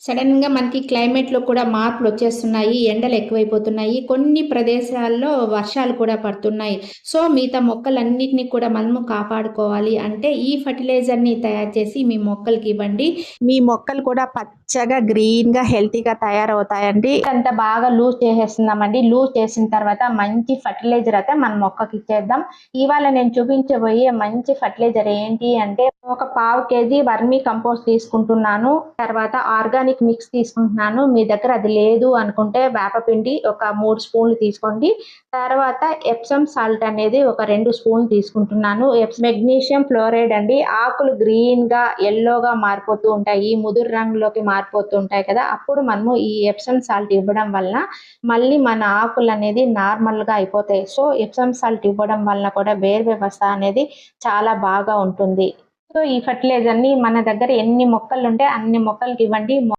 సడన్గా మనకి క్లైమేట్లో కూడా మార్పులు వచ్చేస్తున్నాయి ఎండలు ఎక్కువైపోతున్నాయి కొన్ని ప్రదేశాల్లో వర్షాలు కూడా పడుతున్నాయి. సో మిగతా మొక్కలన్నిటిని కూడా మనము కాపాడుకోవాలి అంటే ఈ ఫర్టిలైజర్ని తయారు చేసి మీ మొక్కలకి ఇవ్వండి. మీ మొక్కలు కూడా పచ్చగా గ్రీన్గా హెల్తీగా తయారవుతాయండి. అంత బాగా లూజ్ చేసేస్తున్నామండి. లూజ్ చేసిన తర్వాత మంచి ఫర్టిలైజర్ అయితే మన మొక్కకి ఇచ్చేద్దాం. ఇవాళ నేను చూపించబోయే మంచి ఫర్టిలైజర్ ఏంటి అంటే ఒక పావు కేజీ వర్మీ కంపోస్ట్ తీసుకుంటున్నాను. తర్వాత ఆర్గానిక్ మిక్స్ తీసుకుంటున్నాను. మీ దగ్గర అది లేదు అనుకుంటే వేపపిండి ఒక మూడు స్పూన్లు తీసుకోండి. తర్వాత ఎప్సమ్ సాల్ట్ అనేది ఒక రెండు స్పూన్లు తీసుకుంటున్నాను. మెగ్నీషియం ఫ్లోరైడ్ అండి. ఆకులు గ్రీన్గా ఎల్లోగా మారిపోతూ ఉంటాయి. ముదురు రంగులోకి మారిపోతూ ఉంటాయి కదా. అప్పుడు మనము ఈ ఎప్సమ్ సాల్ట్ ఇవ్వడం వలన మళ్ళీ మన ఆకులు అనేది నార్మల్గా అయిపోతాయి. సో ఎప్సమ్ సాల్ట్ ఇవ్వడం వలన కూడా వేరు వ్యవస్థ అనేది చాలా బాగా ఉంటుంది. సో ఈ ఫర్టిలైజర్ని మన దగ్గర ఎన్ని మొక్కలు ఉంటే అన్ని మొక్కలకి ఇవ్వండి.